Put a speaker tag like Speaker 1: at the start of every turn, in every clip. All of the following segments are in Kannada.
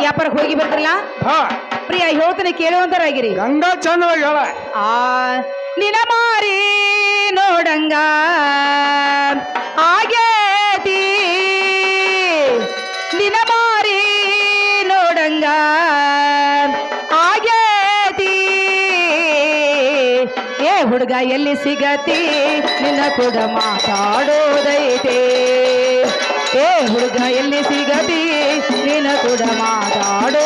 Speaker 1: ವ್ಯಾಪಾರಕ್ಕೆ ಹೋಗಿ ಬರ್ತಿಲ್ಲ
Speaker 2: ಹಾ.
Speaker 1: ಪ್ರಿಯ ಹೇಳ್ತಾನೆ ಕೇಳುವಂತರಾಗಿರಿ
Speaker 2: ಗಂಗಾ ಚಂದವಾಗಿ ಹೇಳ.
Speaker 1: ಆ ನಿನ ಮಾರಿ ನೋಡಂಗ. ಆಗೇತಿ. ನಿನ ಮಾರಿ ನೋಡಂಗ. ಆಗೇತಿ. ಏ ಹುಡುಗ ಎಲ್ಲಿ ಸಿಗತಿ? ನಿನ್ನ ಕೂಡ ಮಾತಾಡೋದೈತೆ. ಏ ಹುಡುಗ ಎಲ್ಲಿ ಸಿಗತಿ? ನಿನ್ನ ಕೂಡ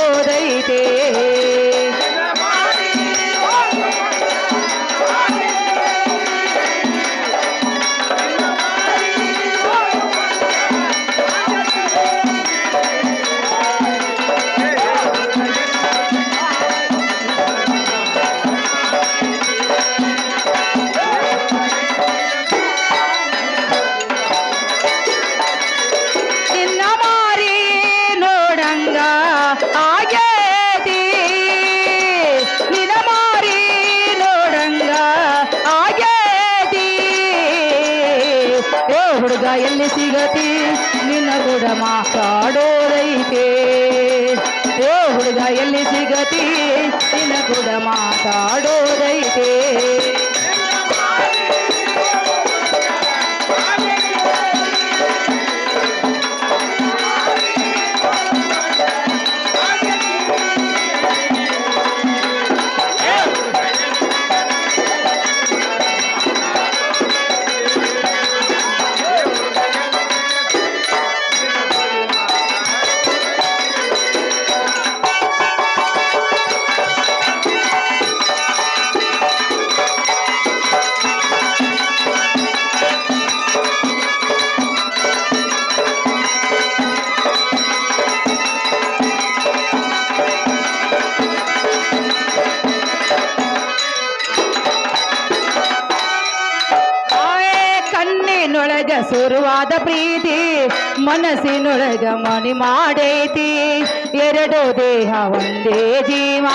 Speaker 1: ಎರಡು ದೇಹ ಒಂದೇ ಜೀವ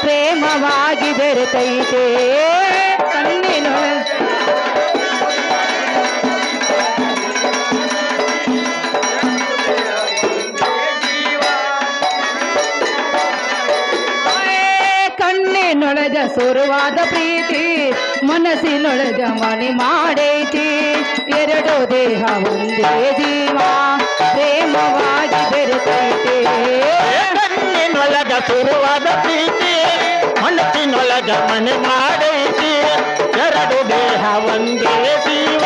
Speaker 1: ಪ್ರೇಮವಾಗಿ ಬೆರೆತೈತೆ ಕಣ್ಣಿನೊಳಗ ಆಯೆ ಕಣ್ಣಿನೊಳಗ ಸುರುವಾದ ಪ್ರೀತಿ ಮನಸ್ಸಿನೊಳಗ ಮಣಿ ಮಾಡೈತಿ ಎರಡು ದೇಹ ಒಂದೇ ಜೀವ ಪ್ರೇಮವಾಗಿ ಬೆರೆತೈತೆ
Speaker 3: ಕಣ್ಣಿನೊಳಗ ಶುರುವಾದ ಪ್ರೀತಿ ಮನಸ್ಸಿನೊಳಗ ಮನೆ ಮಾಡೈತಿ ಎರಡು ದೇಹ ಒಂದೇ ಜೀವ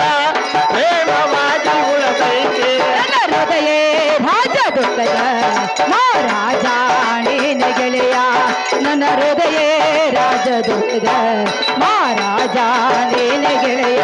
Speaker 3: ಪ್ರೇಮವಾಗಿ ಉಳದೈತಿ
Speaker 1: ನನ್ನ ಹೃದಯ ರಾಜ ದುಃಖದ ಮಹಾರಾಜ ನೀನ ಗೆಳೆಯ ನನ್ನ ಹೃದಯ ರಾಜ ದುಃಖದ ಮಹಾರಾಜ ನೀನ ಗೆಳೆಯ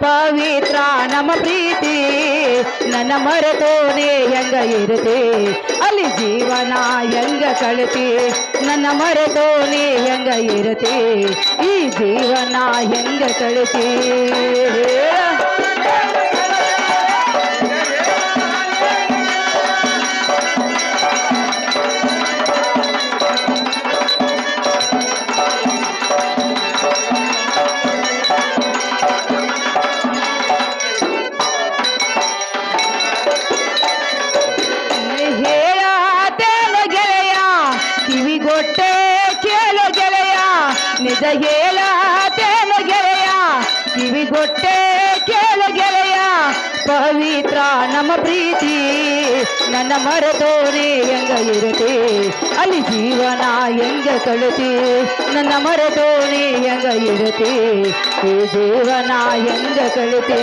Speaker 1: ಪವಿತ್ರ ನಮ್ಮ ಪ್ರೀತಿ. ನನ್ನ ಮರೆತೋನೆ ಹೆಂಗ ಇರುತ್ತೆ? ಅಲ್ಲಿ ಜೀವನ ಹೆಂಗ ಕಳತಿ? ನನ್ನ ಮರೆತೋನೆ ಹೆಂಗ ಇರುತ್ತೆ? ಈ ಜೀವನ ಹೆಂಗ ಕಳಿತಿ? ನಮ್ಮ ಪ್ರೀತಿ. ನನ್ನ ಮರದೋನೆ ಹೆಂಗ ಇರತೆ ಅಲ್ಲಿ ಜೀವನ ಹೆಂಗ ಕಳತೆ ನನ್ನ ಮರದೋನೆ ಹೆಂಗ ಇರತೆ ಈ ಜೀವನ ಹೆಂಗ ಕಳತಿ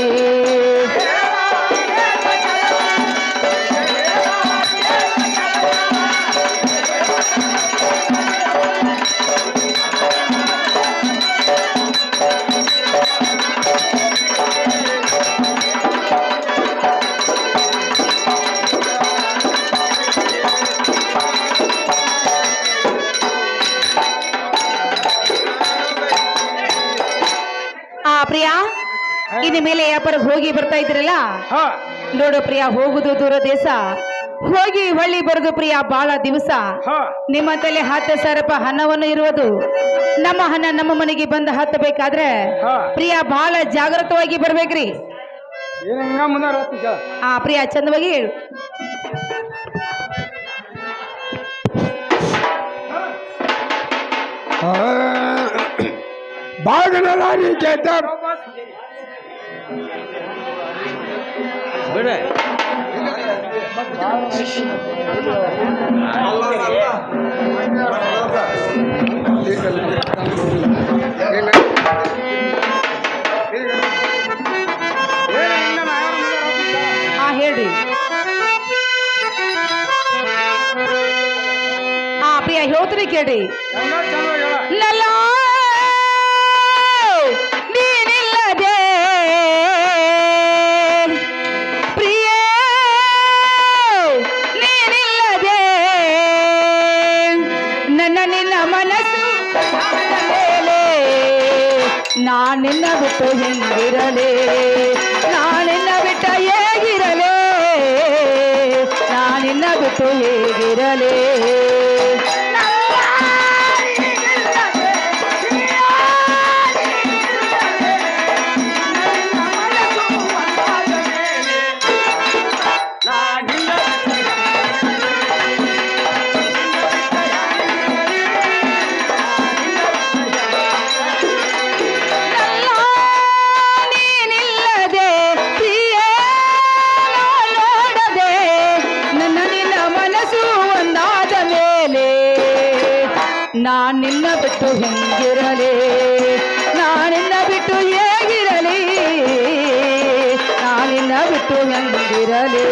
Speaker 1: ಹೋಗಿ ಇದ್ರಲ್ಲ?
Speaker 3: ಹಾ.
Speaker 1: ನೋಡು ಪ್ರಿಯ ಹೋಗುದು ದೂರ ದೇಶ. ಹೋಗಿ ಹೊಳ್ಳಿ ಬರುದು ಪ್ರಿಯ ಬಾಳ ದಿವಸ.
Speaker 3: ಹಾ.
Speaker 1: ನಿಮ್ಮ ತಲೆ ಹತ್ತು ಸಾವಿರ ರೂಪಾಯಿ ಹಣವನ್ನು ಇರುವುದು. ನಮ್ಮ ಹಣ ನಮ್ಮ ಮನೆಗೆ ಬಂದು ಹತ್ತಬೇಕಾದ್ರೆ
Speaker 3: ಹಾ.
Speaker 1: ಪ್ರಿಯ ಬಾಳ ಜಾಗೃತವಾಗಿ ಬರ್ಬೇಕ್ರಿ.
Speaker 3: ಏನ್ ಹಿಂಗ ಮುಂದೆ
Speaker 1: ಆ ಪ್ರಿಯ ಚಂದವಾಗಿ ಹೇಳು.
Speaker 3: ಬಾಗಲದಾರಿ ಚೇತ ಬಿಡ
Speaker 1: ಆ ಹೇಳ್ರಿ. ಆ ಪ್ರಿಯ ಹೇಳ್ತೀರಿ ಕೇಳ್ರಿ ಲಲ್ಲ. ನಾನಿನ್ನ ಬಿಟ್ಟು ಹೆಂಗಿರಲೇ ನಾನಿನ್ನ ಬಿಟ್ಟ ಹೇಗಿರಲೇ ನಾನಿನ್ನ ಬಿಟ್ಟು ಹೇಗಿರಲೇ ನೀನಿಲ್ಲದೆ ಬಿಟ್ಟು ಹೇಗಿರಲಿ? ನಾನಿನ್ನ ಬಿಟ್ಟು ಹೆಂಗಿರಲಿ?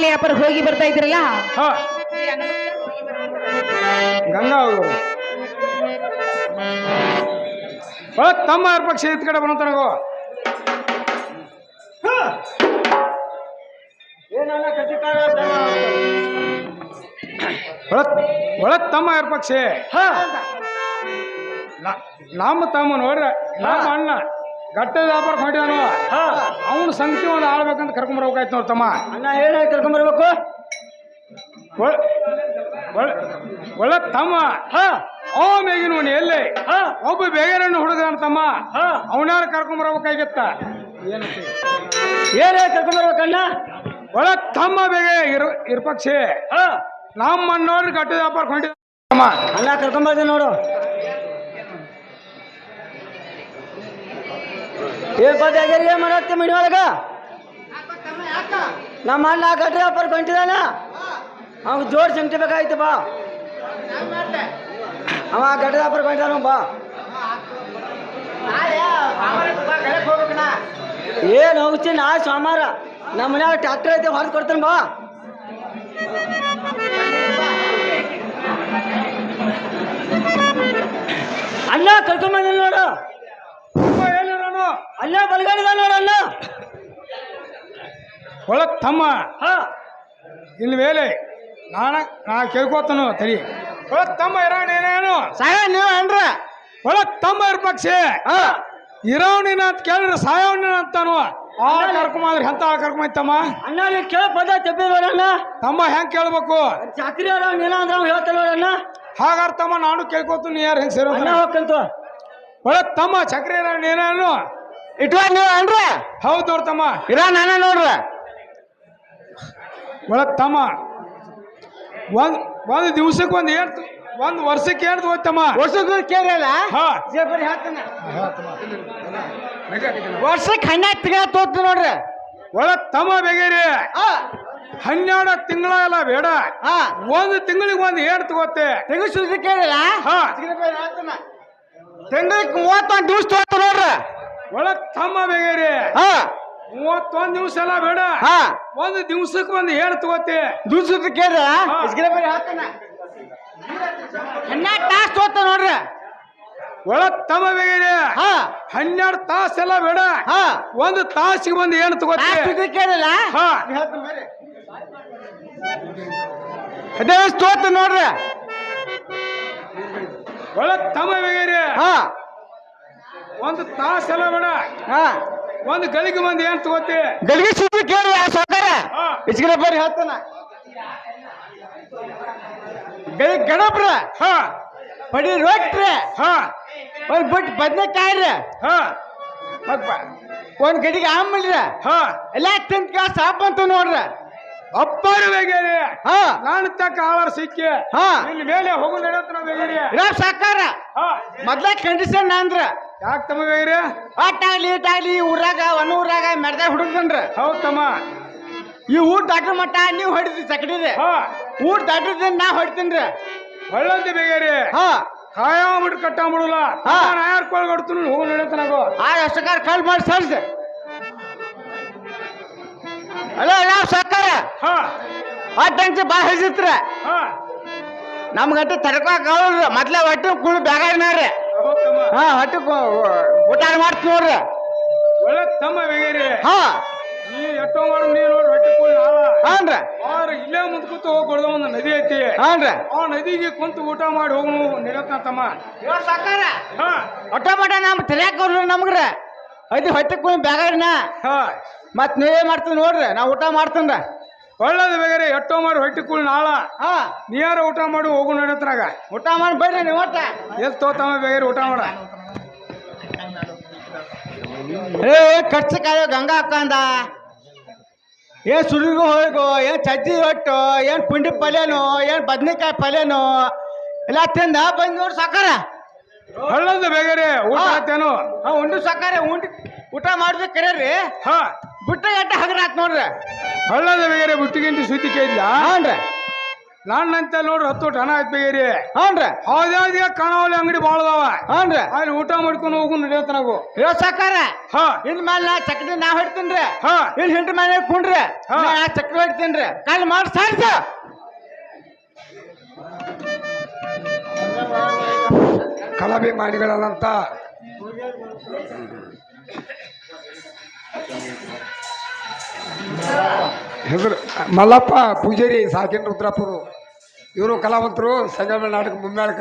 Speaker 1: ಮೇಲೆ ಅಪ್ಪರು ಹೋಗಿ ಬರ್ತಾ ಇದ್ರಲ್ಲ
Speaker 3: ಹಾ. ಗಂಗಾ ಅವರು. ಒಳ ತಮ್ಮ ಅರ್ಪಕ್ಷ ಪಕ್ಷ ಇದ್ ಕಡೆ ಬಂತ ನನಗೋ ತಮ್ಮ ಯಾರ ಪಕ್ಷ ನಮ್ಮ ತಮ್ಮ ನೋಡ್ರ ನಮ್ಮ ಅಣ್ಣ. ಗಟ್ಟ ವ್ಯಾಪಾರ ಹೊಂಟಿದಾನು ಅವನ ಸಂಗತಿ ಒಂದು ಆಳ್ಬೇಕಂತ ಕರ್ಕೊಂಬರ್ಬೇಕಾಯ್ತು ನೋಡ್ ತಮ್ಮ.
Speaker 2: ಅಣ್ಣ ಹೇಳಿ ಕರ್ಕೊಂಬರ್ಬೇಕು
Speaker 3: ಒಳ ಒಳ- ಒಳ ತಮ್ಮ. ಅವ ಮೇಗಿನ ಎಲ್ಲಿ? ಒಬ್ಬ ಬೇಗರನ್ನು ಹುಡುಗನ ತಮ್ಮ. ಅವನಾರ ಕರ್ಕೊಂಬರ್ಬೇಕಾಗಿತ್ತ
Speaker 2: ಏನ್ ಕರ್ಕೊಂಬರ್ಬೇಕಣ್ಣ
Speaker 3: ಒಳ ತಮ್ಮ ಬೇಗ ಇರ್ ಇರ್ಪಕ್ಷಿ. ನಮ್ಮ ಅಣ್ಣವ್ರಿಗೆ ಗಟ್ಟ ವ್ಯಾಪಾರ ಹೊಂಟಿದ ತಮ್ಮ.
Speaker 2: ಅಣ್ಣ ಕರ್ಕೊಂಬರ್ತೀನಿ ನೋಡು. ಏನ್ ಪದ್ಯಾಗಿರಿ ಏನ್ ಮಾಡತ್ತೆ ಮಿಡಿ ಒಳಗ. ನಮ್ಮ ಅಣ್ಣ ಗಟ್ರೆ ಅಪ್ಪರ್ ಕೊಂಟಿದಾನ? ಅವ್ ಜೋರ್ ಸಂಗತಿ ಬೇಕಾಯ್ತು ಬಾ. ಅವ ಗಟ್ಟ ಅಪ್ಪರ್ ಕೊಂಟಿದಾನ, ಬಾ. ಏನ್ ಹೋಗ್ತೀನಿ ನಾ ಸೋಮವಾರ ನಮ್ಮ ಮನ್ಯಾಗ ಟ್ರ್ಯಾಕ್ಟರ್ ಐತೆ ಹೊರಗೆ ಕೊಡ್ತೇನೆ ಬಾ. ಅಣ್ಣ ಕರ್ಕೊಂಬಂದಿಲ್ಲ ನೋಡು. ಅಲ್ಲ ಬಲಗಾಲಿದ ನೋಡಲ್ಲ. ಅಣ್ಣ
Speaker 3: ಒಳ ತಮ್ಮ.
Speaker 2: ಹಾ.
Speaker 3: ಇಲ್ಲಿ ಮೇಲೆ. ನಾನ ನಾ ಕೇಳ್ಕೋತನು ತರಿ ಒಳ ತಮ್ಮ ಇರೋಣ ಏನೇನು
Speaker 2: ಸಾಯ ನೀವು ಅನ್ರ
Speaker 3: ಒಳ ತಮ್ಮ ಇರ್ಪಕ್ಷೆ
Speaker 2: ಹಾ.
Speaker 3: ಇರೋಣಿನ ಅಂತ ಕೇಳಿದ್ರೆ ಸಾಯವಣ್ಣ ಅಂತಾನು. ಆ ಕರ್ಕೊಂಬಂದ್ರೆ ಎಂತ ಆಳ್ ಕರ್ಕೊಂಬೈತಮ್ಮ?
Speaker 2: ಅಣ್ಣ ನೀವು ಕೇಳ ಪದ ತಪ್ಪಿ
Speaker 3: ತಮ್ಮ ಹೆಂಗ್ ಕೇಳ್ಬೇಕು?
Speaker 2: ಚಾಕ್ರಿ ಅವ್ರ ನೀನ ಅಂದ್ರೆ ಹೇಳ್ತಾನೆ ನೋಡಣ್ಣ.
Speaker 3: ಹಾಗಾರ ತಮ್ಮ ನಾನು ಕೇಳ್ಕೊತೀನಿ ಯಾರು ಹೆಂಗ್ ಸೇರೋ
Speaker 2: ಹೋಗ್ಕಂತು
Speaker 3: ತಮ್ಮ ಚಕ್ರ ಇರೋ ಏನೇನು
Speaker 2: ಇಟ್ವಾ ನೀವು ಏನ್ರಿ
Speaker 3: ಹೌದು ನೋಡ್ ತಮ್ಮ.
Speaker 2: ಇರ ನಾನ ನೋಡ್ರ.
Speaker 3: ಒಳ ತಮ್ಮ. ಒಂದ್ ಒಂದ್ ದಿವ್ಸಕ್ಕೆ ಒಂದ್ ಏನ್ ಒಂದ್ ವರ್ಷಕ್ಕೆ ಏನ್ ತಮ್ಮ.
Speaker 2: ವರ್ಷಕ್ಕೆ ಕೇಳಲ್ಲ?
Speaker 3: ಹಾ.
Speaker 2: ಜೇಬರಿ ಹಾಕ್ತಾನೆ ವರ್ಷಕ್ಕೆ ಹನ್ನೆರಡು ತಿಂಗಳ ತೋತು ನೋಡ್ರಿ.
Speaker 3: ಒಳ ತಮ್ಮ ಬೇಗೇರಿ. ಹನ್ನೆರಡು ತಿಂಗಳ ಎಲ್ಲ ಬೇಡ.
Speaker 2: ಒಂದ್
Speaker 3: ಒಂದು ತಿಂಗಳಿಗೆ ಒಂದ್ ಏನ್ ತಗೋತೆ
Speaker 2: ತೆಗು ಕೇಳಲ್ಲ? ಕೇಳಿಲ್ಲ
Speaker 3: ಹಾ
Speaker 2: ತಿಂಗಳಿಗೆ ಮೂವತ್ತೊಂದು ದಿವಸ ತೋತ ನೋಡ್ರಿ.
Speaker 3: ಒಳಗ್ ತಮ್ಮ ಬೇಗೇರಿ.
Speaker 2: ಹಾ.
Speaker 3: ಮೂವತ್ತೊಂದ್ ದಿವಸ ಎಲ್ಲ ಬೇಡ.
Speaker 2: ಹಾ.
Speaker 3: ಒಂದು ದಿವ್ಸಕ್ಕೆ ಒಂದು ಏನ್ ತಗೋತಿ.
Speaker 2: ದಿವಸ ಸುದ್ದಿ ಕೇಳಿಲ್ಲ
Speaker 3: ಹಾ.
Speaker 2: ಹನ್ನೆರಡು ತಾಸು ತೋತ ನೋಡ್ರಿ.
Speaker 3: ಒಳ ತಮ್ಮ ಬೇಗೇರಿ.
Speaker 2: ಹಾ.
Speaker 3: ಹನ್ನೆರಡು ತಾಸ ಎಲ್ಲ ಬೇಡ.
Speaker 2: ಹಾ.
Speaker 3: ಒಂದು ತಾಸಿಗೆ ಬಂದು ಏನು ತಗೋತಿ.
Speaker 2: ಕೇಳಿಲ್ಲ?
Speaker 3: ಹಾ.
Speaker 2: ಅದೇ ತೋತ ನೋಡ್ರಿ.
Speaker 3: ಒಳ ತಮ್ಮ ಬೇಗೇರಿ
Speaker 2: ಹಾ.
Speaker 3: ಒಂದು ತಾಸು ಎಲ್ಲ ಬೇಡ.
Speaker 2: ಹಾ.
Speaker 3: ಒಂದು ಗಳಿಗೆ ಮಂದಿ ಏನ್ ತಗೋತಿ?
Speaker 2: ಗಡಿಗೆ ಸುದ್ದಿ ಕೇಳಿ ಆ ಸೌಕರ
Speaker 3: ಹಾ.
Speaker 2: ಇಚ್ಕಡೆ ಬರ್ರಿ ಹೇಳ್ತಾನ. ಗಳಿ ಗಣಪ್ರ.
Speaker 3: ಹಾ.
Speaker 2: ಬಡಿ ರೊಟ್ರಿ.
Speaker 3: ಹಾ.
Speaker 2: ಒಂದ್ ಬಟ್ ಬದ್ನೆಕಾಯಿ ರೀ
Speaker 3: ಹಾ.
Speaker 2: ಒಂದ್ ಗಡಿಗೆ ಆಮಲ್ರಿ
Speaker 3: ಹಾ.
Speaker 2: ಎಲ್ಲ ತಿಂತ ಸಾಪ್ ಅಂತ ನೋಡ್ರಿ.
Speaker 3: ಅಪ್ಪಾರ ಬೇಗೇರಿ
Speaker 2: ಹಾ.
Speaker 3: ನಾನು ತಕ್ಕ ಆಳಾರ ಸಿಕ್ಕಿ.
Speaker 2: ಹಾ.
Speaker 3: ಇಲ್ಲಿ ಮೇಲೆ ಹೋಗು ನಡೆಯತ್ತ ನಾವು
Speaker 2: ಸಾಕಾರ.
Speaker 3: ಹಾ.
Speaker 2: ಮೊದ್ಲ ಕಂಡೀಷನ್ ಅಂದ್ರ.
Speaker 3: ಯಾಕೆ ಬೇಗೇರಿ
Speaker 2: ಆಟಾಗ್ಲಿ ಆಗ್ಲಿ ಈ ಊರಾಗ ಒನ್ ಊರಾಗ ಮೆಡ್ದಾಗ ಹುಡುಗನ್ರಿ
Speaker 3: ಹೌದ್ ತಮ್ಮ.
Speaker 2: ಈ ಊರ್ ದಾಟ್ರ ಮಟ್ಟ ನೀವು ಹೊಡಿದ್ರಿ ಚಕಡಿದೆ
Speaker 3: ಹಾ.
Speaker 2: ಊರ್ ದಾಟಿದ್ರೆ ನಾ ಹೊಡಿತೀನ್ರಿ.
Speaker 3: ಒಳ್ಳೊಂದು ಬೇಗೇರಿ
Speaker 2: ಹಾ.
Speaker 3: ಕಾಯ ಬಿಟ್ಟು ಕಟ್ಟ ಬಿಡಲ್ಲ
Speaker 2: ಹಾ.
Speaker 3: ಯಾರು ಕೊಳ್ಗೊಡ್ತೀನಿ ಹೋಗಿ ನಡೆಯತ್ತ ನಾವು
Speaker 2: ಆ ಅಷ್ಟಕಾರ ಕಾಲ್ ಮಾಡಿ ಸರ್ಸ್ ಅಲ್ಲ ಯಾವ ಸರ್ಕಾರ
Speaker 3: ಹಾ.
Speaker 2: ಅಟ್ಟಂಚ ಬಾ ಹೆಜಿತ್ರ
Speaker 3: ಹಾ.
Speaker 2: ನಮ್ಗಂಟ ತಡ್ಕೊಕ್ ಆಗಲ್ಲ ಮೊದ್ಲೇ ಹೊಟ್ಟೆ ಕುಳು ಬ್ಯಾಗಾಡ್ನಾರಿ
Speaker 3: ಹೌದ್ ತಮ್ಮ.
Speaker 2: ಹಾ ಹೊಟ್ಟೆ ಊಟ ಮಾಡ್ತೀವಿ ನೋಡ್ರಿ.
Speaker 3: ಒಳ್ಳೆ ತಮ್ಮ ಬೇಗೇರಿ
Speaker 2: ಹಾ.
Speaker 3: ಈ ಎಷ್ಟೋ ಮಾಡು ನೀ ನೋಡಿ ಹೊಟ್ಟೆ ಕುಳಿ
Speaker 2: ಹಾನ್ರಿ.
Speaker 3: ಆರು ಇಲ್ಲೇ ಮುಂದ್ ಕೂತು ಹೋಗ್ಕೊಡ್ದ ಒಂದು ನದಿ ಐತಿ.
Speaker 2: ಹಾನ್ರಿ.
Speaker 3: ಆ ನದಿಗೆ ಕುಂತು ಊಟ ಮಾಡಿ ಹೋಗು ನಡೆಯತ್ತ ತಮ್ಮ.
Speaker 2: ಸರ್ಕಾರ
Speaker 3: ಹಾ.
Speaker 2: ಹೊಟ್ಟ ಮಟ ನಮ್ ತಿರ್ಯಾಕ ನಮ್ಗ್ರ. ಅದು ಹೊಟ್ಟೆ ಕುಳಿ ಬ್ಯಾಗಾಡ್ನ
Speaker 3: ಹಾ.
Speaker 2: ಮತ್ ನೀವೇ ಮಾಡ್ತೀನಿ ನೋಡ್ರಿ ನಾ ಊಟ ಮಾಡ್ತೀನಿ
Speaker 3: ಒಳ್ಳೇದು ಬೇಗರೆ ಎಟ್ಟೋ ಮಾಡಿ ಹೊಟ್ಟೆ ಕೂಳ್ ನಾಳ.
Speaker 2: ಹಾ.
Speaker 3: ನೀಯಾರ ಊಟ ಮಾಡು ಹೋಗು ನೋಡತ್ರಾಗ
Speaker 2: ಊಟ ಮಾಡಿ ಬರ್ರಿ ನೀವು ಒಟ್ಟ.
Speaker 3: ಎಲ್ಲಿ ತೋತಮ್ಮ ಬೇಗರೆ ಊಟ ಮಾಡ.
Speaker 2: ಏ ಖರ್ಚು ಕಾಯೋ ಗಂಗಾ ಅಕ್ಕಂದ. ಏನ್ ಸುರಿಗು ಹೋಯ್ಗು ಏನ್ ಚಜ್ಜಿ ಹೊಟ್ಟು ಏನ್ ಪುಂಡಿ ಪಲ್ಯನೋ ಏನ್ ಬದ್ನೆಕಾಯಿ ಪಲ್ಯನೋ ಎಲ್ಲ ತಿಂದ ಬಂದ್ ನೋಡ್ರಿ ಸಾಕಾರ.
Speaker 3: ಒಳ್ಳೇದು ಬೇಗರೆ ಊಟ. ಆತೇನು.
Speaker 2: ಹಾ ಉಂಡು ಸಾಕಾರ ಉಂಡಿ ಊಟ ಮಾಡಿದ್ರೆ ಕರೀರಿ.
Speaker 3: ಹಾ.
Speaker 2: ಬುಟ್ಟ ಎಟ್ಟ ಹಗರಾತ್ ನೋಡ್ರಿ.
Speaker 3: ಬೇರೆ ಬುಟ್ಟಿಗಿಂತ ಸುದ್ದಿ ಕೇಳಿದ್ಲ
Speaker 2: ಹಾನ್ರಿ.
Speaker 3: ಅಂತ ನೋಡ್ರಿ ಹತ್ತು ಹಣ ಆಯ್ತು ಬೇರೆ
Speaker 2: ಹ್ಞೂನ್ರಿ
Speaker 3: ಹೌದ್ಯಾವ್ದಿಗೆ ಕಾಣವಲ್ಲಿ ಅಂಗಡಿ ಭಾಳ ಅದಾವ.
Speaker 2: ಹ್ಞೂನ್ರಿ
Speaker 3: ಅಲ್ಲಿ ಊಟ ಮಾಡ್ಕೊಂಡು ಹೋಗು. ನಡೆಯತ್ತನಾಗು
Speaker 2: ಇರೋ ಸಾಕಾರ.
Speaker 3: ಹಾ.
Speaker 2: ಇನ್ ಮೇಲೆ ನಾ ಚಕ್ರಿ ನಾ ಹೊಡ್ತೀನ್ರಿ.
Speaker 3: ಹಾ.
Speaker 2: ಇಲ್ಲಿ ಹಿಂಡ್ರಿ ಮನೆ ಕುಂಡ್ರಿ.
Speaker 3: ಹಾ.
Speaker 2: ನಾ ಚಕ್ರಿ ಹೊಡ್ತೀನ್ರಿ. ಕಾಲ್ ಮಾಡಿ ಸಾರ್ಸ.
Speaker 3: ಕಲಾಭಿಮಾನಿಗಳಂತ ಹೆಸರು, ಮಲ್ಲಪ್ಪ, ಪೂಜಾರಿ, ಸಾಕಿನ ರುದ್ರಾಪುರು. ಇವರು ಕಲಾವಂತರು ಸಂಗಮ ನಾಟಕ ಮುಮ್ಮೇಳಕ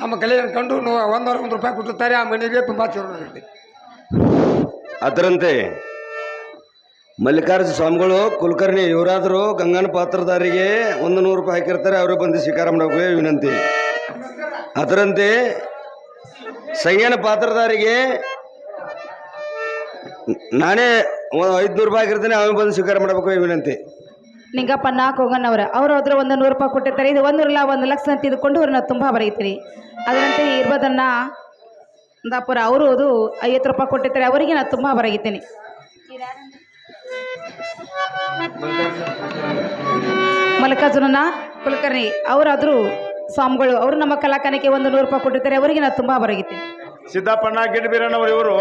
Speaker 3: ನಮ್ಮ ಕಲೆಯನ್ನು ಕಂಡು ಒಂದೂವರೆ, ಒಂದು ರೂಪಾಯಿ ಕೊಟ್ಟಿರ್ತಾರೆ. ಆ ಮನೆಗೆ ತುಂಬ ಚೆನ್ನಾಗಿ
Speaker 4: ಅದರಂತೆ, ಮಲ್ಲಿಕಾರ್ಜುನ ಸ್ವಾಮಿಗಳು, ಕುಲಕರ್ಣಿ ಇವರಾದರೂ ಗಂಗನ ಪಾತ್ರದಾರಿಗೆ ಒಂದು ನೂರು ರೂಪಾಯಿ ಹಾಕಿರ್ತಾರೆ. ಅವರು ಬಂದು ಸ್ವೀಕಾರ ಮಾಡಬೇಕು ವಿನಂತಿ. ಅದರಂತೆ ಸಂಗನ ಪಾತ್ರದಾರಿಗೆ ನಾನೇ ಐದುನೂರು ರೂಪಾಯಿ ಆಗಿರ್ತಾನೆ ಅವನು ಬಂದು ಸ್ವೀಕಾರ ಮಾಡಬೇಕು ವಿನಂತಿ.
Speaker 1: ನಿಂಗಪ್ಪ ನಾಲ್ಕು ಹೋಗಣ್ಣವ್ರ ಅವ್ರು. ಹೋದ್ರೆ ಒಂದು ನೂರು ರೂಪಾಯಿ ಕೊಟ್ಟಿರ್ತಾರೆ. ಇದು ಒಂದೂರಲ್ಲ ಒಂದು ಲಕ್ಷ ಅಂತ ಅವ್ರನ್ನ ತುಂಬ ಬರೀತೀರಿ. ಅದರಂತೆ ಇರ್ಬೋದನ್ನ ಅಂದಾಪುರ ಅವರು ಅದು ಐವತ್ತು ರೂಪಾಯಿ ಕೊಟ್ಟಿರ್ತಾರೆ. ಅವರಿಗೆ ನಾನು ತುಂಬ ಬರಗಿದ್ದೀನಿ ಮಲ್ಲಿಕಾರ್ಜುನನ ಕುಲಕರ್ಣಿ ಅವರಾದರೂ ಸ್ವಾಮಿಗಳು ಅವರು ನಮ್ಮ ಕಲಾಕನಕ್ಕೆ ಒಂದು ನೂರು ರೂಪಾಯಿ ಕೊಟ್ಟಿರ್ತಾರೆ. ಅವರಿಗೆ ನಾನು ತುಂಬ ಬರಗಿದ್ದೀನಿ
Speaker 5: ಸಿದ್ದಪ್ಪಣ್ಣ ಗಿಡ್ಬೀರಣ್ಣವರು ಇವರು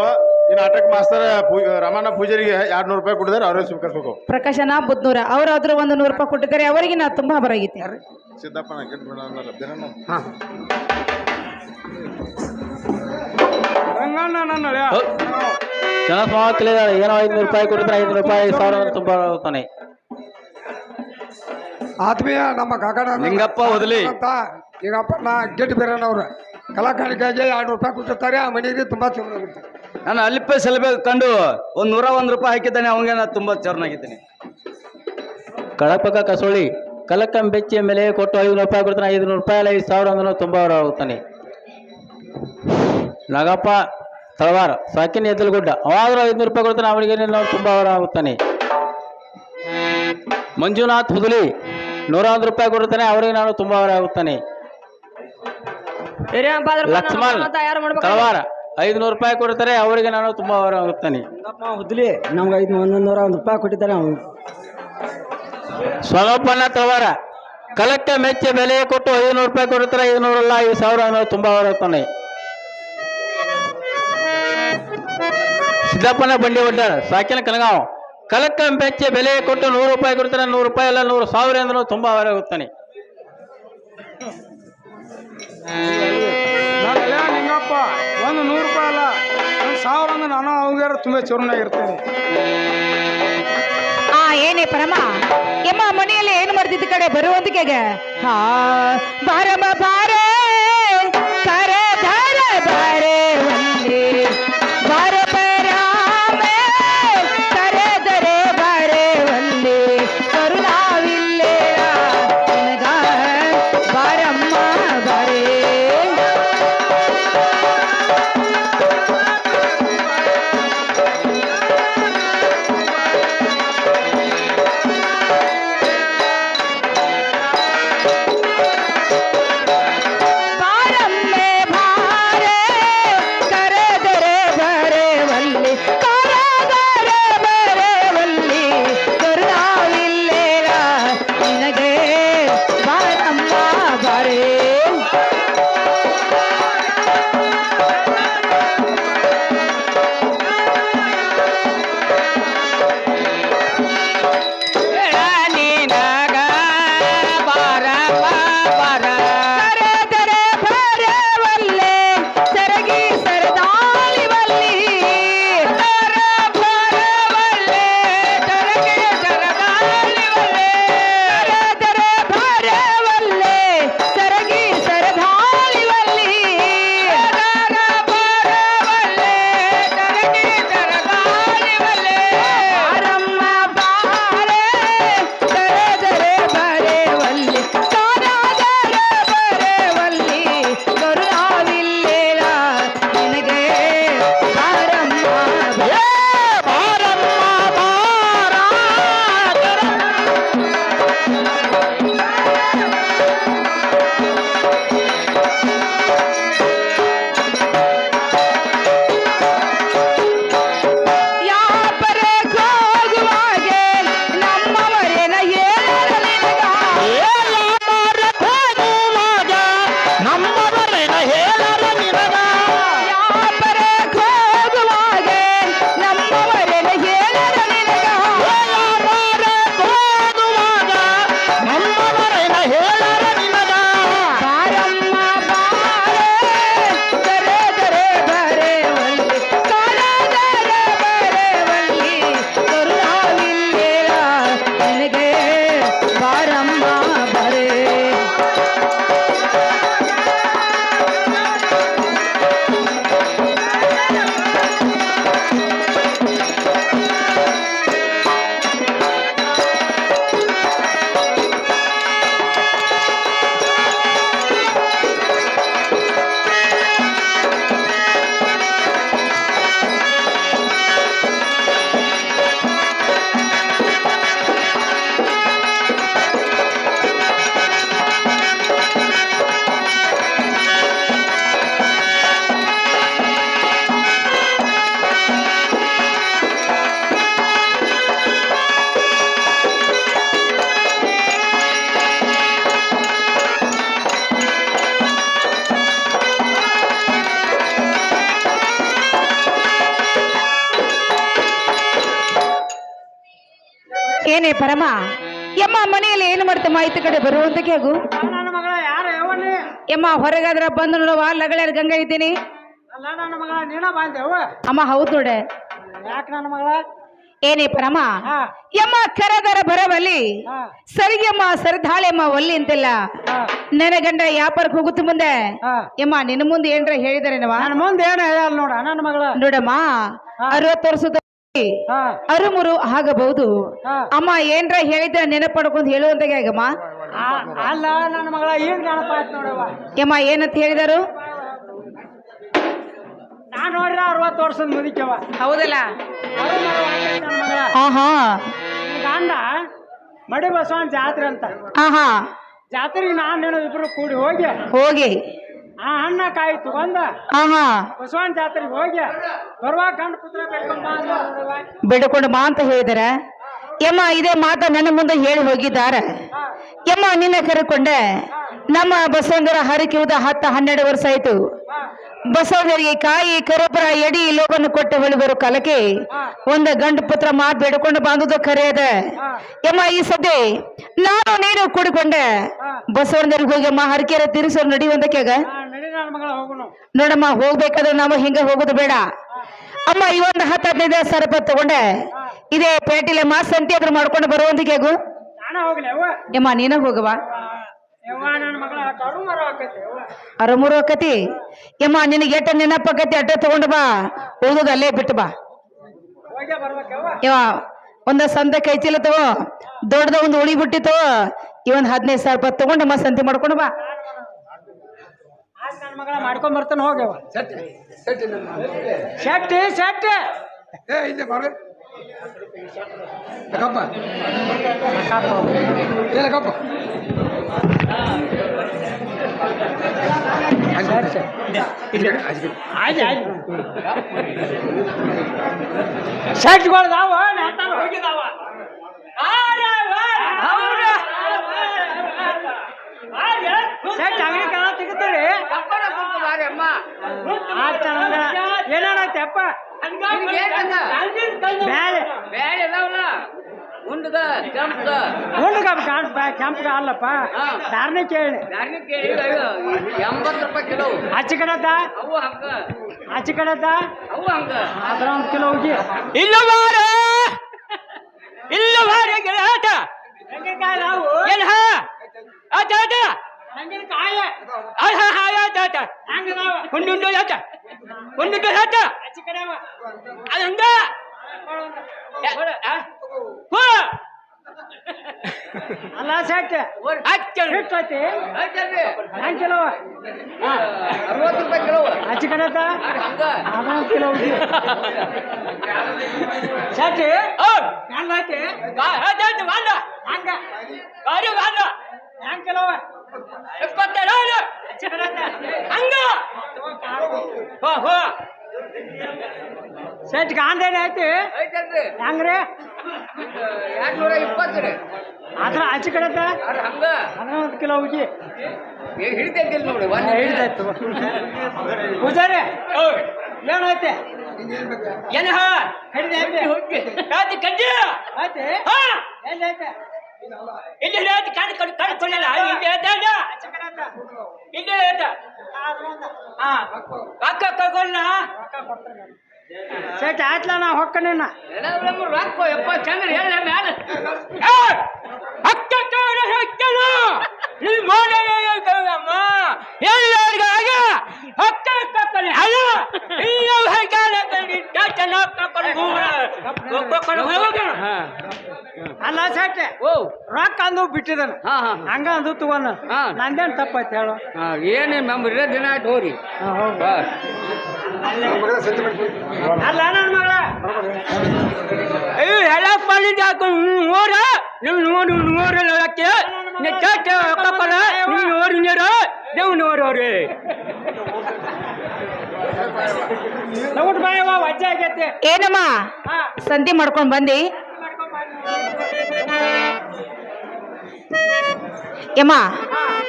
Speaker 5: ಈ ನಾಟಕ ಮಾಸ್ತರ ಪೂ ರಮಣ ಪೂಜಾರಿಗೆ ಎರಡು ನೂರು ರೂಪಾಯಿ ಕೊಟ್ಟಿದ್ದಾರೆ ಅವರೇ ಸ್ವೀಕರಿಸ್ಬೇಕು.
Speaker 1: ಪ್ರಕಾಶನ ಬುದ್ನೂರ ಅವರಾದರೂ ಒಂದು ನೂರು ರೂಪಾಯಿ ಕೊಟ್ಟಿದ್ದಾರೆ. ಅವರಿಗೆ ನಾ ತುಂಬಾ
Speaker 3: ರಂಗಣ್ಣ ನನ್ನ ಅಳಿಯ.
Speaker 6: ಜನಸ್ಮಾವ ತಿಳಿದಾರೆ ಏನೋ ಐದುನೂರು ರೂಪಾಯಿ ಕೊಟ್ಟಿದ್ರೆ ಐನೂರು ರೂಪಾಯಿ ಸಾವಿರ ತುಂಬ ಹೋಗ್ತಾನೆ
Speaker 3: ಆತ್ಮೀಯ ನಮ್ಮ ಕಾಕಡ
Speaker 4: ಒದಲಿ. ಹೊದಲಿ.
Speaker 3: ಅಂತ ಲಿಂಗಪ್ಪ ನಾ ಗೆಟ್ ಅವ್ರ ಕಲಾಕಾರಿಕೆಗೆ ಎರಡು ರೂಪಾಯಿ ಕೊಟ್ಟಿರ್ತಾರೆ ಆ ಮನೆಗೆ ತುಂಬಾ ಚೆನ್ನಾಗಿರುತ್ತೆ
Speaker 4: ನಾನು ಅಲ್ಲಿಪ್ಪ ಸೆಲೆಬೆ ಕಂಡು ಒಂದು ನೂರ ಒಂದು ರೂಪಾಯಿ ಹಾಕಿದ್ದಾನೆ ಅವಂಗೆ ನಾನು ತುಂಬ ಚೆನ್ನಾಗಿದ್ದೀನಿ
Speaker 6: ಕಳಪಕ ಕಸೋಳಿ ಕಲಕಂ ಬೆಚ್ಚಿಯ ಮೇಲೆ ಕೊಟ್ಟು ಐದುನೂರು ರೂಪಾಯಿ ಕೊಡ್ತಾನೆ ಐದುನೂರು ರೂಪಾಯಿ ಅಲ್ಲ ಐದು ಸಾವಿರ ಅಂದ್ರೆ ತುಂಬ ಅವರ ಹೋಗ್ತಾನೆ ನಾಗಪ್ಪ ತಳವಾರ ಸಾಕಿನ ಎದ್ದಲಗುಡ್ಡ ಅವಾದರೂ ಐದುನೂರು ರೂಪಾಯಿ ಕೊಡ್ತಾನೆ ಅವನಿಗೆ ನಾವು ತುಂಬ ಅವರ ಆಗುತ್ತಾನೆ ಮಂಜುನಾಥ್ ಹುದುಲಿ ನೂರ ಒಂದು ರೂಪಾಯಿ ಕೊಡ್ತಾನೆ ಅವರಿಗೆ ನಾನು ತುಂಬ ಅವರ ಆಗುತ್ತಾನೆ ಲಕ್ಷ್ಮಣ್ ತಳವಾರ. ಐದುನೂರು ರೂಪಾಯಿ ಕೊಡ್ತಾರೆ ಅವರಿಗೆ ನಾನು ತುಂಬ ಅವರ ಆಗುತ್ತಾನೆ
Speaker 7: ಹುದ್ಲಿ ನಮ್ಗೆ ಐದು ಒಂದೊಂದೂರ ಒಂದು ರೂಪಾಯಿ ಕೊಟ್ಟಿದ್ದಾರೆ ಅವನು
Speaker 6: ಸ್ವಲ್ಪನ ತಗೋರ ಕಲಕ್ಕೆ ಮೆಚ್ಚ ಬೆಲೆ ಕೊಟ್ಟು ಐದುನೂರು ರೂಪಾಯಿ ಕೊಡ್ತಾರೆ ಐದುನೂರಲ್ಲ ಐದು ಸಾವಿರ ಅನ್ನೋದು ತುಂಬ ಹೋಗ್ತಾನೆ ಸಿದ್ದಪ್ಪನ ಬಂಡಿ ಒಡ್ಡಾರ ಸಾಕಿನ ಕನಗಾವ್. ಕಲಕ್ಕ ಮೆಚ್ಚ ಬೆಲೆ ಕೊಟ್ಟು ನೂರು ರೂಪಾಯಿ ಕೊಡ್ತಾರೆ ನೂರು ರೂಪಾಯಿ ಅಲ್ಲ ನೂರು ಸಾವಿರ ಅಂದ್ರೂ ತುಂಬ ಹೊರಗೋಗ್ತಾನೆ
Speaker 3: ನನ್ನ ಒಂದು ಸಾವಿರ ಅಂದ್ರೆ ನಾನು ಅವಾಗಾರ ತುಂಬ ಚೂರ್ನಾಗಿರ್ತೇನೆ
Speaker 1: ಆ ಏನೇ ಪರಮ ಎಮ್ಮ ಮನೆಯಲ್ಲಿ ಏನು ಮಾಡ್ತಿದ್ದ ಕಡೆ ಬರುವಂತಿಕೆಗೆ ಹಾ ಬಾರಮ್ಮ ಬಾರೆ ಪರಮ. ಯಮ್ಮ ಮನೆಯಲ್ಲಿ ಏನು ಮಾಡ್ತಮ್ಮ ಆಯ್ತು ಕಡೆ ಬರುವಂತ ಕೇಗು?
Speaker 7: ನನ್ನ ಮಗಳ ಯಾರು ಯಾವಲ್ಲಿ
Speaker 1: ಯಮ್ಮ ಹೊರಗಾದ್ರ ಬಂದು ನೋಡುವ ಲಗಳ ಗಂಗಾ ಇದ್ದೀನಿ.
Speaker 7: ಅಲ್ಲ ನನ್ನ ಮಗಳ ನೀನ ಬಾಂಧೆವ
Speaker 1: ಅಮ್ಮ ಹೌದು ನೋಡೆ.
Speaker 7: ಯಾಕೆ ನನ್ನ ಮಗಳ?
Speaker 1: ಏನೇ ಪರಮ
Speaker 7: ಹಾ.
Speaker 1: ಯಮ್ಮ ಕರದರ ಬರವಲ್ಲಿ.
Speaker 7: ಹಾ.
Speaker 1: ಸರಿಯಮ್ಮ ಸರಿದಾಳೆಮ್ಮ ಒಲ್ಲಿ ಅಂತಿಲ್ಲ.
Speaker 7: ಹಾ.
Speaker 1: ನನ್ನ ಗಂಡ ವ್ಯಾಪಾರಕ್ಕೆ ಹೋಗುತ್ತೆ ಮುಂದೆ?
Speaker 7: ಹಾ.
Speaker 1: ಯಮ್ಮ ನಿನ್ನ ಮುಂದೆ ಏನ್ರ ಹೇಳಿದಾರೇನವ
Speaker 7: ನನ್ನ ಮುಂದೆ ಏನು ನೋಡ ನನ್ನ ಮಗಳ.
Speaker 1: ನೋಡಮ್ಮ ಅರವತ್ತು ವರ್ಷದ ಅರುಮುರು ಆಗಬಹುದು. ಅಮ್ಮ ಏನ್ರ ಹೇಳಿದ ನೆನಪಡ್ಕೊಂಡು ಹೇಳುವಂತ ಆಗಮ್ಮ.
Speaker 7: ಆ- ಅಲ್ಲ ನನ್ನ ಮಗಳ ಏನ್ ನೆನಪ ಆಯ್ತು ನೋಡವ್ವ.
Speaker 1: ಯಮ್ಮ ಏನಂತ ಹೇಳಿದರು?
Speaker 7: ನಾನು ನೋಡ್ರಿ ಅರವತ್ತು ವರ್ಷದ ಮುದಿಕವ
Speaker 1: ಹೌದಲ್ಲ? ಆಹಾ.
Speaker 7: ಗಂಡ ಮಡಿ ಬಸವನ ಜಾತ್ರೆ ಅಂತ.
Speaker 1: ಆಹಾ.
Speaker 7: ಜಾತ್ರೆಗೆ ನಾನು ನೀನು ಇಬ್ರು ಕೂಡಿ ಹೋಗಿ
Speaker 1: ಹೋಗಿ.
Speaker 7: ಆ ಅಣ್ಣ ಕಾಯಿ ತಗೊಂಡ
Speaker 1: ಆಹಾ.
Speaker 7: ಬಸವನ ಜಾತ್ರೆಗೆ ಹೋಗಿ ಬರುವಾಗ ಗಂಡ ಪುತ್ರ ಬೇಡ್ಕೊಂಡ್ ಬಾ ಅಂದ ನೋಡವ್ವ.
Speaker 1: ಬಾ ಅಂತ ಹೇಳಿದಾರ. ಯಮ್ಮ ಇದೇ ಮಾತ ನನ್ನ ಮುಂದೆ ಹೇಳಿ ಹೋಗಿದ್ದಾರೆ. ಯಮ್ಮ ನಿನ್ನ ಕರೆಕೊಂಡೆ. ನಮ್ಮ ಬಸವಂಗರ ಹರಕೆ ಉದ ಹತ್ತು ಹನ್ನೆರಡು ವರ್ಷ ಆಯ್ತು. ಬಸವಂದರಿಗೆ ಕಾಯಿ ಕರಪುರ ಎಡಿ ಲೋಬನ್ನು ಕೊಟ್ಟ ಹೊಳಿಬರು ಕಾಲಕ್ಕೆ ಒಂದು ಗಂಡು ಪುತ್ರ ಮಾತು ಬೇಡ್ಕೊಂಡು ಬಂದುದು ಖರೆ ಅದ
Speaker 7: ಹಾ.
Speaker 1: ಯಮ್ಮ ಈ ಸದ್ಯ ನಾನು ನೀನು ಕೂಡಿಕೊಂಡೆ. ಬಸವಂದರಿಗೆ ಹೋಗಿ ಅಮ್ಮ ಹರಕೆರ ತೀರಿಸೋರು
Speaker 7: ನಡಿ ನಡಿ ನನ್ನ ಮಗಳ ಹೋಗುನು
Speaker 1: ನೋಡಮ್ಮ ಹೋಗ್ಬೇಕಾದ್ರೆ ನಾವು ಹಿಂಗ ಹೋಗೋದು ಬೇಡ. ಅಮ್ಮ ಈ ಒಂದು ಹತ್ತು ಹದಿನೈದು ಸಾವಿರ ರೂಪಾಯಿ ತಗೊಂಡೆ. ಇದೇ ಪೇಟಿಲೆ ಮಾ ಸಂತಿ ಅದ್ರ ಮಾಡ್ಕೊಂಡು ಬರುವಂತ ಹೇಗು
Speaker 7: ನಾನು ಹೋಗ್ಲಿ ಅವ್ವ
Speaker 1: ಯಮ್ಮ ನೀನ ಹೋಗವಾ.
Speaker 7: ಯವ್ವ ನನ್ನ ಮಗಳ ಕರು ಮರ ಆಕೈತಿ ಯವ್ವ.
Speaker 1: ಅರಮೂರು ಆಕತಿ ಯಮ್ಮ ನಿನಗೆ ಎಟ್ಟ ನೆನಪಾಕತಿ ಅಡ್ಡ ತಗೊಂಡು ಬಾ. ಹೋಗುದು ಅಲ್ಲೇ ಬಿಟ್ಟು ಬಾ.
Speaker 7: ಹೋಗೇ ಬರ್ಬೇಕವ್ವ
Speaker 1: ಯವ್ವ. ಒಂದ ಸಂತ ಕೈ ಚೀಲ ತಗೋ. ದೊಡ್ಡದ ಒಂದು ಉಳಿ ಬಿಟ್ಟಿತ್ತು ಈ ಒಂದು ಹದಿನೈದು ಸಾವಿರ ರೂಪಾಯಿ ತಗೊಂಡು ಅಮ್ಮ ಸಂತಿ ಮಾಡ್ಕೊಂಡು ಬಾ.
Speaker 7: ಮಗಳ ಮಾಡ್ಕೊಂಡ್ ಬರ್ತಾನೆ ಹೋಗ್ಯವ
Speaker 8: ಸೆಟ್ ಸೆಟ್ ಇಲ್ಲ
Speaker 7: ಶೆಟ್ಟಿ ಶೆಟ್ಟಿ.
Speaker 8: ಏ ಇಲ್ಲೇ ಬರ್ರಿ ಕಪ್ಪ. ಇಲ್ಲ ಕಪ್ಪ.
Speaker 7: ಹೋಗಿದಾವ ಶರ್ಟ್ ಅಂಗಡಿ ಕಾಲ ತೆಗಿತಾರೆ
Speaker 9: ಉಂಡದ ಕೆಂಪದ.
Speaker 7: ಹುಣ್ಣಗ ಕಾಣ್ ಕೆಂಪಗ ಅಲ್ಲಪ್ಪ. ಧಾರಣೆ ಕೇಳಿ.
Speaker 9: ಧಾರಣೆ ಕೇಳಿ ಎಂಬತ್ತು ರೂಪಾಯಿ ಕಿಲೋ.
Speaker 7: ಆಚೆ ಕಡೆದ
Speaker 9: ಅವು ಹಂಗ.
Speaker 7: ಆಚೆ ಕಡೆದ
Speaker 9: ಅವು ಹಂಗ.
Speaker 7: ಅದ್ರ ಒಂದು ಕಿಲೋ ಹೋಗಿ.
Speaker 10: ಇಲ್ಲ ಬಾರ ಇಲ್ಲ ಬಾರ ಗೆಳಾಟ
Speaker 7: ತೆಂಗಿನಕಾಯಿ ನಾವು.
Speaker 10: ಏನ್ ಹಾ? ಆತ
Speaker 7: ತೆಂಗಿನಕಾಯಿ.
Speaker 10: ಆತ ಆತ! ಆತ
Speaker 7: ಹೆಂಗದಾವ
Speaker 10: ಒಂದುಂಡು ನಾವು
Speaker 7: ಆಚೆ ಕಡೆವ
Speaker 10: ಅದು ಹಂಗ ಹೋ
Speaker 7: ಅಲ್ಲ ಸೆಟ್.
Speaker 10: ಆಯ್ತು.
Speaker 7: ಹಿಟ್ಟು ಐತಿ.
Speaker 9: ಆಯ್ತಲ್ರಿ
Speaker 7: ಹೆಂಗ್ ಕಿಲೋ
Speaker 9: ಅರವತ್ತು ರೂಪಾಯಿ ಕಿಲೋ
Speaker 7: ಆಚೆ ಕಡೆದ
Speaker 9: ಅದು ಹಂಗ.
Speaker 7: ಅದ ಒಂದು ಕಿಲೋ ಹೋಗಿ ಸೆಟ್.
Speaker 10: ಓ.
Speaker 7: ಹೆಂಗ್ ಐತಿ
Speaker 10: ಆತ ಆತ ವಾಂಡ.
Speaker 7: ಹಂಗ.
Speaker 10: ಬಾರಿ ವಾಂಡ.
Speaker 7: ಹೆಂಗ್ ಕಿಲೋ
Speaker 10: ಎಪ್ಪತ್ತೆರಡು.
Speaker 7: ಆಚೆ ಕಡೆದ
Speaker 10: ಹಂಗ. ಹೋ ಹೋ.
Speaker 7: ಸೆಟ್ ಗಾಂಧೇನ ಐತಿ?
Speaker 9: ಐತಲ್ರಿ.
Speaker 7: ಹೆಂಗ್ರಿ?
Speaker 9: ಎರಡ್ನೂರ ಇಪ್ಪತ್ತು ರೀ.
Speaker 7: ಅದ್ರ ಆಚೆ ಕಡೆ
Speaker 9: ಅದು? ಹಂಗ.
Speaker 7: ಅದ್ರ ಒಂದು ಕಿಲೋ ಹುಗಿ
Speaker 9: ಈಗ ಹಿಡಿತೈತಿಲ್ಲ ನೋಡಿ ಒಂದು
Speaker 7: ಹಿಡಿದಾಯ್ತು ಪೂಜಾರಿ ಏನೈತೆ
Speaker 10: ಏನ್ ಹಾ?
Speaker 7: ಹಿಡಿದೈತೆ
Speaker 10: ರಾತ್ರಿ ಕಡ್ಡಿ ಹಾ.
Speaker 7: ಎಲ್ಲೈತೆ
Speaker 10: ಇಲ್ಲಿ ರಾತ್ರಿ ಕಾಣ್ ಕಣ್ ಕಾಣ್ಕೊಳ್ಳಲ್ಲ ಇಲ್ಲಿ
Speaker 7: ಹೇಳ್ದ
Speaker 10: ಇಲ್ಲಿ
Speaker 7: ಹೇಳ್ದ
Speaker 10: ಹಾ. ಅಕ್ಕ ಕಗೊಳ್ಳ
Speaker 7: ಸೆಟ್ ಆಯ್ತಲ್ಲ ನಾ ಹೊಕ್ಕನೇನ
Speaker 9: ಎಲ್ಲ ರಾಕೋ ಎಪ್ಪ ಚಂದ್ರ ಹೇಳ ಮ್ಯಾಲ.
Speaker 10: ಅಕ್ಕ ಕವನ ಹೇಳ್ತಾನ ಇಲ್ಲಿ ಮಾಡೋಮ್ಮ ಎಲ್ಲರಿಗಾಗ ಅಕ್ಕ ಕಕ್ಕನೆ ಅಲ್ಲ ಇಲ್ಲ ಹೇಳ್ತಾನ
Speaker 7: ಅಲ್ಲ ಸಾಕೆ
Speaker 9: ಓ.
Speaker 7: ರೊಕ್ಕ ಅಂದು ಬಿಟ್ಟಿದ್ದಾನೆ.
Speaker 9: ಹಾ ಹಾ.
Speaker 7: ಹಂಗ ಅಂದು ತಗೊಂಡ.
Speaker 9: ಹಾ.
Speaker 7: ನಂದೇನ್ ತಪ್ಪಾಯ್ತು ಹೇಳು.
Speaker 9: ಹಾ ಏನೇ ಮೆಂಬರ್ ಇರೋ ದಿನ ಆಯ್ತು ಹೋರಿ
Speaker 7: ಅಲ್ಲ ನನ್ನ ಮಗಳ.
Speaker 10: ಅಯ್ಯೋ ಎಲ್ಲ ಮಾಡಿದ ನೋಡ ನಿಮ್ ನೋಡಿ ನೋಡಲ್ಲ ಯಾಕೆ ನೆಟ್ಟಾಟ ಕಪ್ಪಲ ನೀವು ನೋಡಿ ನೀರ ನೀವು ನೋಡೋರಿ
Speaker 7: ಲೌಟ್ ಬಾಯವ ವಜ್ಜೆ ಆಗೈತಿ
Speaker 1: ಏನಮ್ಮ
Speaker 7: ಹಾ
Speaker 1: ಸಂತಿ ಮಾಡ್ಕೊಂಡ್ ಬಂದಿ ಯಮ್ಮ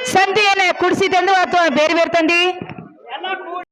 Speaker 1: ಸಂತಿ ಏನ ಕುಡ್ಸಿದಂದು ಅಥವಾ ಬೇರೆ ಬೇರೆ ತಂದಿ